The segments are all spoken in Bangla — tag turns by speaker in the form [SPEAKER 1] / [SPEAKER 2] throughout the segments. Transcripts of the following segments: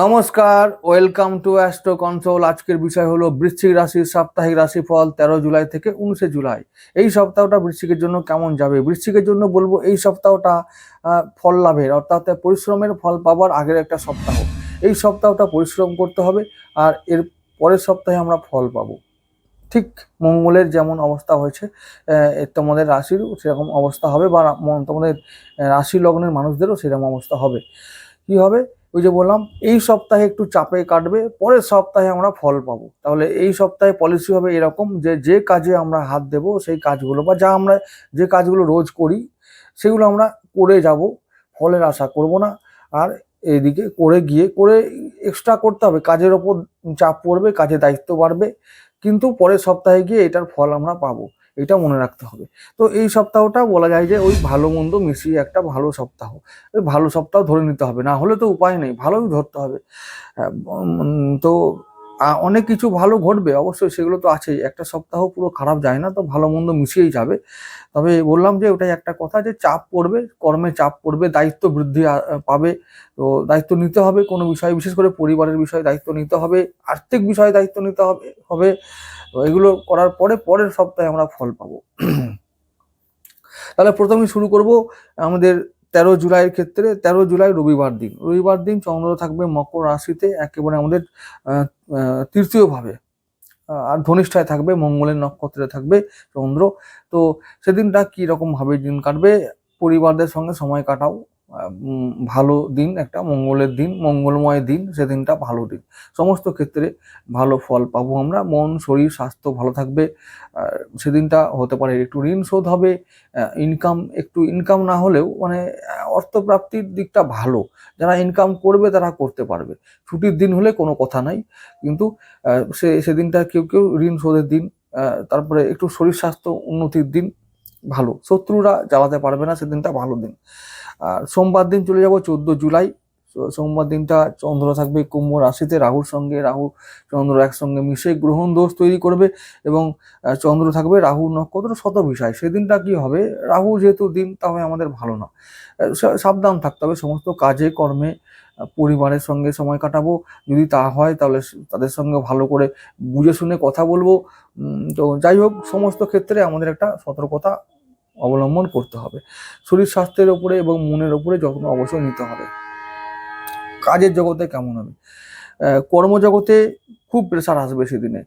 [SPEAKER 1] নমস্কার, ওয়েলকাম টু অ্যাস্ট্রো কনসোল। আজকের বিষয় হলো বৃশ্চিক রাশির সাপ্তাহিক রাশিফল তেরো জুলাই থেকে উনিশে জুলাই। এই সপ্তাহটা বৃশ্চিকের জন্য কেমন যাবে? বৃশ্চিকের জন্য বলব এই সপ্তাহটা ফল লাভের, অর্থাৎ পরিশ্রমের ফল পাবার আগের একটা সপ্তাহ। এই সপ্তাহটা পরিশ্রম করতে হবে আর এর পরের সপ্তাহে আমরা ফল পাবো। ঠিক মঙ্গলের যেমন অবস্থা হয়েছে তোমাদের রাশিরও সেরকম অবস্থা হবে বা তোমাদের রাশি লগ্নের মানুষদেরও সেরকম অবস্থা হবে। কি হবে? ওই যে বললাম, এই সপ্তাহে একটু চাপে কাটবে, পরের সপ্তাহে আমরা ফল পাবো। তাহলে এই সপ্তাহে পলিসি হবে এরকম যে যে কাজে আমরা হাত দেব, সেই কাজগুলো বা যা আমরা, যে কাজগুলো রোজ করি, সেগুলো আমরা করে যাব। ফলের আশা করব না। আর এদিকে করে গিয়ে, করে এক্সট্রা করতে হবে। কাজের ওপর চাপ পড়বে, কাজে দায়িত্ব বাড়বে। কিন্তু পরের সপ্তাহে গিয়ে এটার ফল আমরা পাবো। এটা মনে রাখতে হবে। তো এই সপ্তাহটা বলা যায় যে ওই ভালো মন্দ মিশিয়ে একটা ভালো সপ্তাহ। ওই ভালো সপ্তাহ ধরে নিতে হবে, না হলে তো উপায় নেই, ভালোই ধরতে হবে। তো অনেক কিছু ভালো ঘটবে, অবশ্যই সেগুলো তো আছেই। একটা সপ্তাহ পুরো খারাপ যায় না, তো ভালো মন্দ মিশিয়েই যাবে। তবে বললাম যে ওটাই একটা কথা যে চাপ পড়বে, কর্মে চাপ পড়বে, দায়িত্ব বৃদ্ধি পাবে। তো দায়িত্ব নিতে হবে কোনো বিষয়, বিশেষ করে পরিবারের বিষয়ে দায়িত্ব নিতে হবে, আর্থিক বিষয়ে দায়িত্ব নিতে হবে হবে। এগুলো করার পরে পরের সপ্তাহে আমরা ফল পাবো। তাহলে প্রথমে শুরু করব আমাদের তেরো জুলাইয়ের ক্ষেত্রে তেরো জুলাই রবিবার দিন। রবিবার দিন চন্দ্র থাকবে মকর রাশিতে একেবারে আমাদের আহ, আহ, তৃতীয় ভাবে আর ধনিষ্ঠায় থাকবে মঙ্গলের নক্ষত্রে থাকবে চন্দ্র। তো সেদিনটা কি রকম ভাবে দিন কাটবে পরিবারদের সঙ্গে সময় কাটাও। ভালো দিন একটা, মঙ্গলের দিন, মঙ্গলময় দিন সেদিনটা ভালো দিন। সমস্ত ক্ষেত্রে ভালো ফল পাবো আমরা। মন, শরীর, স্বাস্থ্য ভালো থাকবে। সেদিনটা হতে পারে একটু ঋণ শোধ হবে ইনকাম একটু ইনকাম না হলেও মানে অর্থপ্রাপ্তির দিকটা ভালো। যারা ইনকাম করবে তারা করতে পারবে। ছুটির দিন হলে কোনো কথা নাই। কিন্তু সে সেদিনটা কেউ কেউ ঋণ শোধের দিন তারপরে একটু শরীর স্বাস্থ্য উন্নতির দিন ভালো। শত্রুরা জ্বালাতে পারবে না সেদিনটা ভালো দিন। আর সোমবার দিন চলে যাব চোদ্দ জুলাই। সোমবার দিনটা চন্দ্র থাকবে কুম্ভ রাশিতে। রাহুর সঙ্গে রাহু, চন্দ্র একসঙ্গে মিশে গ্রহণ দোষ তৈরি করবে এবং চন্দ্র থাকবে রাহু নক্ষত্র শত বিষয় সেদিনটা কি হবে? রাহু যেহেতু দিন, তাহলে আমাদের ভালো না। সাবধান থাকতে হবে। সমস্ত কাজে, কর্মে পরিবারের সঙ্গে সময় কাটাবো। যদি তা হয়, তাহলে তাদের সঙ্গে ভালো করে বুঝে শুনে কথা বলব। তো যাই হোক, সমস্ত ক্ষেত্রে আমাদের একটা সতর্কতা অবলম্বন করতে হবে। শরীর স্বাস্থ্যের ওপরে এবং মনের ওপরে যত্ন অবশ্যই নিতে হবে। কাজের জগতে কেমন হবে? কর্মজগতে খুব প্রেশার আসবে সেদিনে।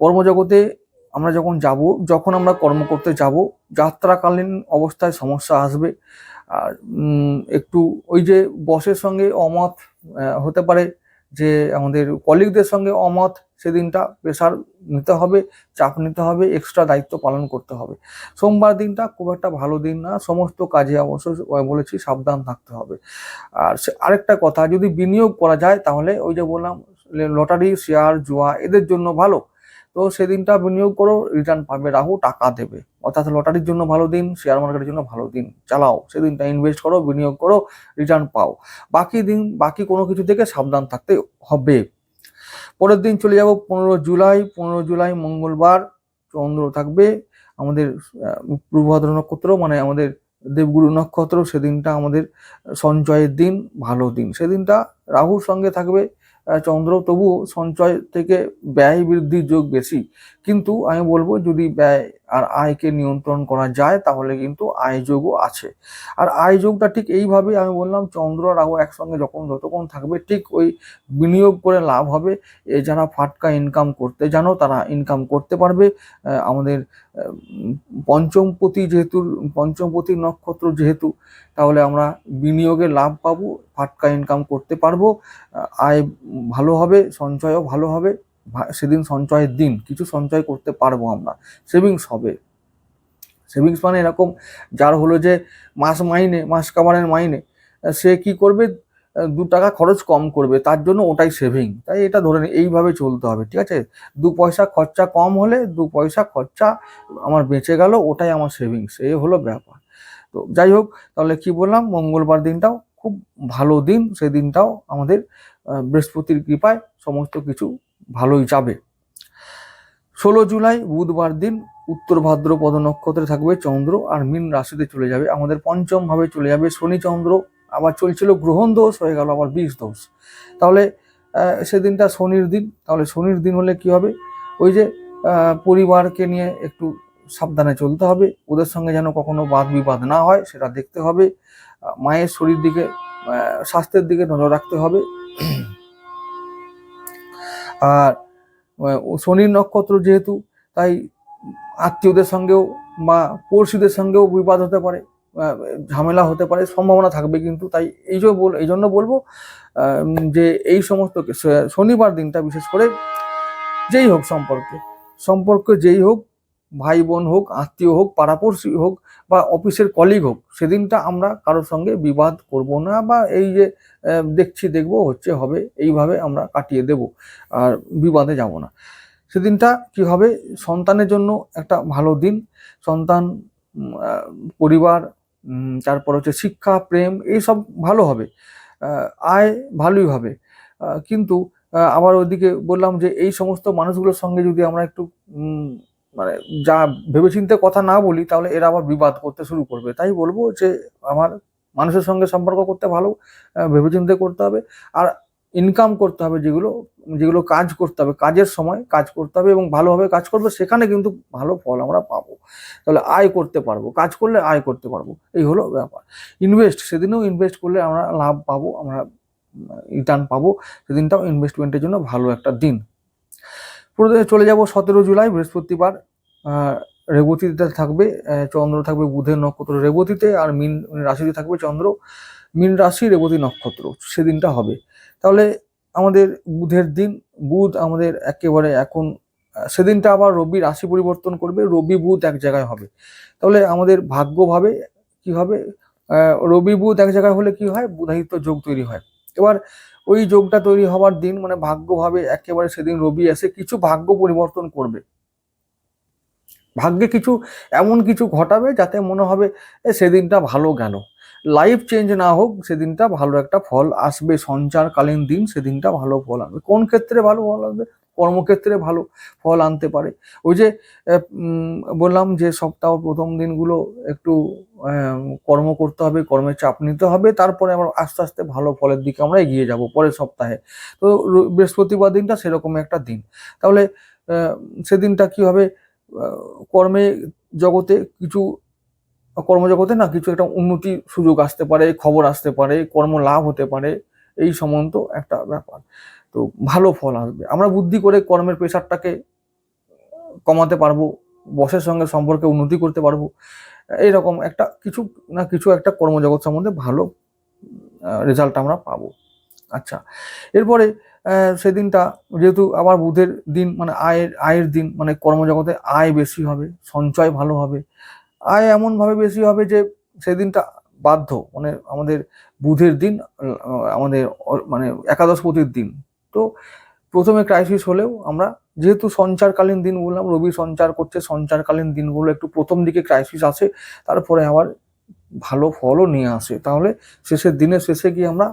[SPEAKER 1] কর্মজগতে আমরা যখন যাব, যখন আমরা কর্ম করতে যাব, যাত্রাকালীন অবস্থায় সমস্যা আসবে। আর একটু ওই যে বসের সঙ্গে অমত হতে পারে। যে আমাদের কলিগদের সঙ্গে অমত, সেদিনটা প্রেশার নিতে হবে, চাপ নিতে হবে এক্সট্রা দায়িত্ব পালন করতে হবে। সোমবার দিনটা খুব একটা ভালো দিন না, সমস্ত কাজে অবশ্য বলেছি সাবধান থাকতে হবে। আর আরেকটা কথা, যদি বিনিয়োগ করা যায়, তাহলে ওই যে বললাম লটারি শেয়ার জুয়া, এদের জন্য ভালো। তো সেদিনটা বিনিয়োগ করো রিটার্ন পাবে রাহু, টাকা দেবে। অর্থাৎ লটারির জন্য ভালো দিন শেয়ার মার্কেটের জন্য ভালো দিন। চালাও, সেদিনটা ইনভেস্ট করো, বিনিয়োগ করো রিটার্ন পাও। বাকি দিন, বাকি কোনো কিছু থেকে সাবধান থাকতে হবে। পরের দিন চলে যাব পনেরো জুলাই। পনেরো জুলাই মঙ্গলবার চন্দ্র থাকবে। আমাদের পূর্বভাদ্র নক্ষত্র মানে আমাদের দেবগুরু নক্ষত্র, সেদিনটা আমাদের সঞ্চয়ের দিন, ভালো দিন। সেদিনটা রাহুর সঙ্গে থাকবে। চন্দ্র তবু সঞ্চয় থেকে ব্যয় বৃদ্ধির যোগ বেশি। কিন্তু আমি বলব যদি ব্যয় আর আয়কে নিয়ন্ত্রণ করা যায়, তাহলে কিন্তু আয় যোগও আছে। আর আয় যোগটা ঠিক এইভাবে আমি বললাম, চন্দ্র রাহু একসঙ্গে যখন যতক্ষণ থাকবে, ঠিক ওই বিনিয়োগ করে লাভ হবে। যারা ফাটকা ইনকাম করতে জানো, তারা ইনকাম করতে পারবে। আমাদের পঞ্চমপতি যেহেতু, পঞ্চমপতি নক্ষত্র যেহেতু, তাহলে আমরা বিনিয়োগে লাভ পাবো, ফাটকা ইনকাম করতে পারব। আয় ভালো হবে, সঞ্চয়ও ভালো হবে। সেদিন সঞ্চয়ের দিন, কিছু সঞ্চয় করতে পারব আমরা। সেভিংস হবে। সেভিংস মানে এরকম যার হলো যে মাস মাইনে, মাস কামারের মাইনে সে কি করবে? দু টাকা খরচ কম করবে, তার জন্য ওটাই সেভিং। তাই এটা ধরে নি, এইভাবে চলতে হবে, ঠিক আছে? দু পয়সা খরচা কম হলে দু পয়সা খরচা আমার বেঁচে গেল, ওটাই আমার সেভিংস। এই হলো ব্যাপার। তো যাই হোক, তাহলে কি বললাম? মঙ্গলবার দিনটাও খুব ভালো দিন সেই দিনটাও আমাদের বৃহস্পতির কৃপায় সমস্ত কিছু ভালোই যাবে। ষোলো জুলাই, বুধবার দিন উত্তর ভাদ্রপদ নক্ষত্রে থাকবে চন্দ্র আর মীন রাশিতে চলে যাবে। আমাদের পঞ্চম ভাবে চলে যাবে শনি চন্দ্র। আবার চলছিল গ্রহণ দোষ, হয়ে গেল আবার বিষ দোষ। তাহলে সেদিনটা শনির দিন। তাহলে শনির দিন হলে কি হবে? ওই যে পরিবারকে নিয়ে একটু সাবধানে চলতে হবে। ওদের সঙ্গে যেন কখনো বাদ বিবাদ না হয়, সেটা দেখতে হবে। মায়ের শরীর দিকে স্বাস্থ্যের দিকে নজর রাখতে হবে। আর শনি নক্ষত্র যেহেতু, তাই আত্মীয়দের সঙ্গেও বা পড়শিদের সঙ্গেও বিবাদ হতে পারে ঝামেলা হতে পারে, সম্ভাবনা থাকবে কিন্তু, তাই এই যে বল, এই জন্য বলব যে এই সমস্ত শনিবার দিনটা বিশেষ করে যেই হোক সম্পর্কে, সম্পর্ক যেই হোক ভাই বোন হোক, আত্মীয় হোক, পাড়াপড়শি হোক বা অফিসের কলিগ হোক, সেদিনটা আমরা কারোর সঙ্গে বিবাদ করব না বা এই যে দেখছি, দেখব, হচ্ছে, হবে, এইভাবে আমরা কাটিয়ে দেব আর বিবাদে যাব না। সেদিনটা কি হবে? সন্তানের জন্য একটা ভালো দিন। সন্তান পরিবার তারপর হচ্ছে শিক্ষা, প্রেম এইসব ভালো হবে। আয় ভালোই হবে। কিন্তু আবার ওইদিকে বললাম যে, এই সমস্ত মানুষগুলোর সঙ্গে যদি আমরা একটু মানে যা ভেবেচিন্তে কথা না বলি, তাহলে এরা আবার বিবাদ করতে শুরু করবে। তাই বলব যে, আমার মানুষের সঙ্গে সম্পর্ক করতে ভালো ভেবেচিন্তে করতে হবে। আর ইনকাম করতে হবে যেগুলো যেগুলো কাজ করতে হবে, কাজের সময় কাজ করতে হবে এবং ভালোভাবে কাজ করবে, সেখানে কিন্তু ভালো ফল আমরা পাবো। তাহলে আয় করতে পারব, কাজ করলে আয় করতে পারব, এই হলো ব্যাপার। ইনভেস্ট সেদিনেও ইনভেস্ট করলে আমরা লাভ পাবো, আমরা রিটার্ন পাবো, সেদিনটাও ইনভেস্টমেন্টের জন্য ভালো একটা দিন। পুরো চলে যাব সতেরো জুলাই, বৃহস্পতিবার। রেবতীতে থাকবে চন্দ্র থাকবে বুধের নক্ষত্র। রেবতীতে আর মিন রাশিতে থাকবে চন্দ্র। মিন রাশি রেবতী নক্ষত্র, সেদিনটা হবে। তাহলে আমাদের বুধের দিন, বুধ আমাদের একেবারে এখন সেদিনটা আবার রবি রাশি পরিবর্তন করবে, রবি বুধ এক জায়গায় হবে। তাহলে আমাদের ভাগ্যভাবে কি হবে? রবি বুধ এক জায়গায় হলে কি হয়? বুধায়িত্ব যোগ তৈরি হয়। এবার ওই যোগটা তৈরি হওয়ার দিন মানে ভাগ্যভাবে একেবারে সেদিন রবি এসে কিছু ভাগ্য পরিবর্তন করবে। ভাগ্যে কিছু, এমন কিছু ঘটাবে যাতে মনে হবে সেদিনটা ভালো গেল। লাইফ চেঞ্জ না হোক, সেদিনটা ভালো একটা ফল আসবে, সঞ্চারকালীন দিন সেদিনটা ভালো ফল আনবে। কোন ক্ষেত্রে ভালো ফল আসবে কর্মক্ষেত্রে ভালো ফল আনতে পারে। ওই যে বললাম যে সপ্তাহ প্রথম দিনগুলো একটু কর্ম করতে হবে কর্মের চাপ নিতে হবে, তারপরে আবার আস্তে আস্তে ভালো ফলের দিকে আমরা এগিয়ে যাব পরের সপ্তাহে। তো বৃহস্পতিবার দিনটা সেরকম একটা দিন। তাহলে সেদিনটা কি হবে? কর্মে, জগতে কিছু কর্মজগতে না কিছু একটা উন্নতি সুযোগ আসতে পারে, খবর আসতে পারে কর্ম লাভ হতে পারে, এই সম্বন্ধ একটা ব্যাপার। তো ভালো ফল আসবে। আমরা বুদ্ধি করে কর্মের প্রেশারটাকে কমাতে পারব, বসের সঙ্গে সম্পর্কে উন্নতি করতে পারব। এইরকম একটা কিছু না কিছু একটা কর্মজগৎ সম্বন্ধে ভালো রেজাল্ট আমরা পাবো। আচ্ছা এরপরে সেদিনটা যেহেতু আবার বুধের দিন মানে আয়ের আয়ের দিন মানে কর্মজগতে আয় বেশি হবে, সঞ্চয় ভালো হবে আয় এমনভাবে বেশি হবে যে সেদিনটা বাধ্য মানে আমাদের বুধের দিন, আমাদের মানে একাদশপতির দিন। তো প্রথমে ক্রাইসিস হলেও আমরা যেহেতু সঞ্চারকালীন দিন বললাম, রবি সঞ্চার করছে, সঞ্চারকালীন দিনগুলো একটু প্রথম দিকে ক্রাইসিস আসে তারপরে আবার ভালো ফলও নিয়ে আসে। তাহলে শেষের দিনের শেষে গিয়ে আমরা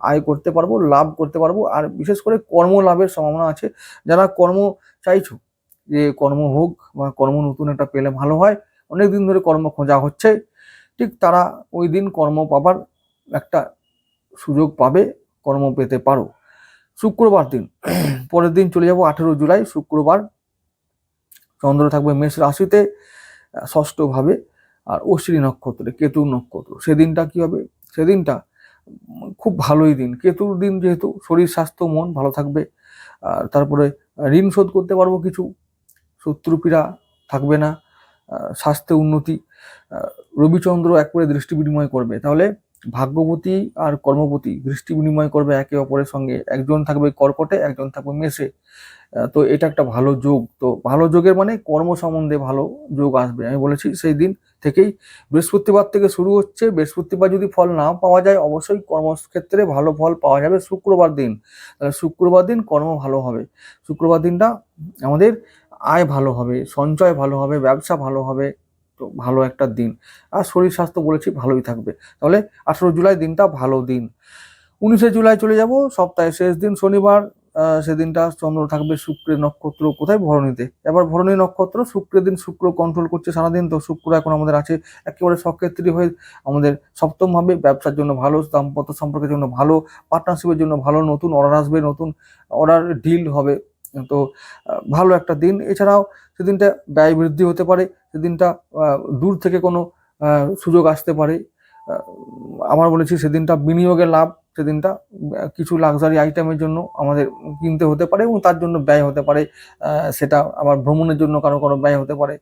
[SPEAKER 1] আয় করতে পারব, লাভ করতে পারব, আর বিশেষ করে কর্ম লাভের সম্ভাবনা আছে। যারা কর্ম চাইছো, যে কর্ম হোক বা কর্ম নতুন একটা পেলে ভালো হয় অনেক দিন ধরে কর্ম খোঁজা হচ্ছে, ঠিক তারা ওই দিন কর্ম পাবার একটা সুযোগ পাবে, কর্ম পেতে পারো। শুক্রবার দিন, পরের দিন চলে যাব আঠেরো জুলাই, শুক্রবার। চন্দ্র থাকবে মেষ রাশিতে, ষষ্ঠভাবে, আর অশ্বিনী নক্ষত্রে কেতু নক্ষত্র। সেদিনটা কি হবে? সেদিনটা খুব ভালোই দিন। কেতুর দিন যেহেতু শরীর, স্বাস্থ্য, মন ভালো থাকবে, আর তারপরে ঋণ শোধ করতে পারব কিছু। শত্রুপীড়া থাকবে না। স্বাস্থ্যে উন্নতি রবিচন্দ্র একবারে দৃষ্টি বিনিময় করবে। তাহলে ভাগ্যবতী আর কর্মপতি দৃষ্টি বিনিময় করবে একে অপরের সঙ্গে। একজন থাকবে কর্কটে, একজন থাকবে মেষে। তো এটা একটা ভালো যোগ। তো ভালো যোগের মানে কর্ম সম্বন্ধে ভালো যোগ আসবে। আমি বলেছি সেই দিন থেকেই বৃহস্পতিবার থেকে শুরু হচ্ছে। বৃহস্পতিবার যদি ফল না পাওয়া যায়, অবশ্যই কর্মক্ষেত্রে ভালো ফল পাওয়া যাবে শুক্রবার দিন। শুক্রবার দিন কর্ম ভালো হবে। শুক্রবার দিনটা আমাদের আয় ভালো হবে, সঞ্চয় ভালো হবে, ব্যবসা ভালো হবে, তো ভালো একটা দিন। আর শরীর স্বাস্থ্য বলেছি ভালোই থাকবে। তাহলে আঠেরো জুলাই দিনটা ভালো দিন। উনিশে জুলাই চলে যাব, সপ্তাহের শেষ দিন শনিবার। সেদিনটা চন্দ্র থাকবে শুক্রের নক্ষত্র, কোথায়? ভরণীতে। এবার ভরণী নক্ষত্র, শুক্রের দিন শুক্র কন্ট্রোল করছে সারাদিন, তো শুক্র এখন আমাদের আছে একেবারে সক্ষেত্রী হয়ে আমাদের সপ্তম ভাবে, ব্যবসার জন্য ভালো, দাম্পত্য সম্পর্কের জন্য ভালো পার্টনারশিপের জন্য ভালো, নতুন অর্ডার আসবে, নতুন অর্ডার ডিল হবে। তো ভালো একটা দিন। এছাড়াও সেদিনটা ব্যয় বৃদ্ধি হতে পারে, সেদিনটা দূর থেকে কোনো সুযোগ আসতে পারে। আমার বলেছি সেদিনটা বিনিয়োগের লাভ সেদিনটা কিছু লাক্সারি আইটেমের জন্য আমাদের কিনতে হতে পারে এবং তার জন্য ব্যয় হতে পারে সেটা আবার ভ্রমণের জন্য কারও কারও ব্যয় হতে পারে।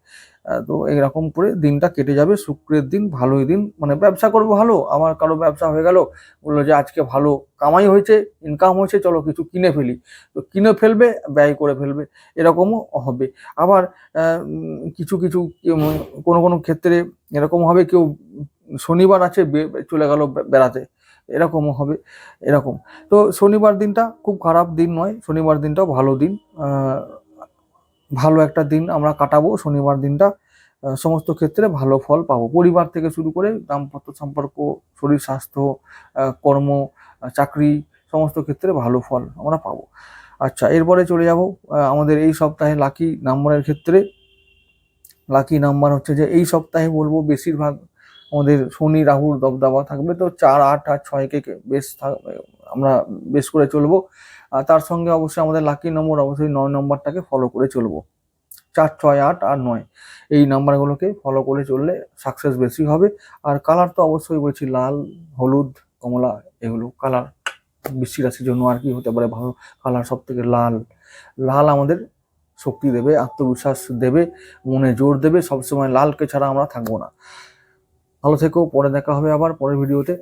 [SPEAKER 1] তো এইরকম করে দিনটা কেটে যাবে, শুক্রের দিন ভালোই দিন মানে ব্যবসা করব ভালো, আমার কারও ব্যবসা হয়ে গেল, বলল যে আজকে ভালো কামাই হয়েছে ইনকাম হয়েছে, চলো কিছু কিনে ফেলি। তো কিনে ফেলবে, ব্যয় করে ফেলবে, এরকমও হবে। আবার কিছু কিছু কোনো কোনো ক্ষেত্রে এরকম হবে, কেউ শনিবার আছে চলে গেল বেড়াতে। এরকমও হবে, এরকম। তো শনিবার দিনটা খুব খারাপ দিন নয়, শনিবার দিনটাও ভালো দিন। ভালো একটা দিন আমরা কাটাবো, শনিবার দিনটা সমস্ত ক্ষেত্রে ভালো ফল পাবো। পরিবার থেকে শুরু করে দাম্পত্য সম্পর্ক, শরীর স্বাস্থ্য কর্ম চাকরি, সমস্ত ক্ষেত্রে ভালো ফল আমরা পাবো। আচ্ছা এরপরে চলে যাব আমাদের এই সপ্তাহে লাকি নাম্বারের ক্ষেত্রে। লাকি নাম্বার হচ্ছে যে, এই সপ্তাহে বলব বেশিরভাগ আমাদের শনি, রাহুর দবদবা থাকবে, তো চার, আট আর ছয়কে কে- বেশ আমরা বেশ করে চলবো। আর তার সঙ্গে অবশ্যই আমাদের লাকি নম্বর অবশ্যই নয় নম্বরটাকে ফলো করে চলবো। চার, ছয়, আট আর নয়, এই নাম্বারগুলোকে ফলো করে চললে সাকসেস বেশি হবে। আর কালার তো অবশ্যই বলছি, লাল, হলুদ, কমলা, এগুলো কালার বৃষ্টি রাশির জন্য আর কি হতে পারে ভালো। কালার সব থেকে লাল লাল আমাদের শক্তি দেবে, আত্মবিশ্বাস দেবে, মনে জোর দেবে, সবসময় লালকে ছাড়া আমরা থাকব না। ভালো থেকো পরে দেখা হবে আবার পরের ভিডিওতে।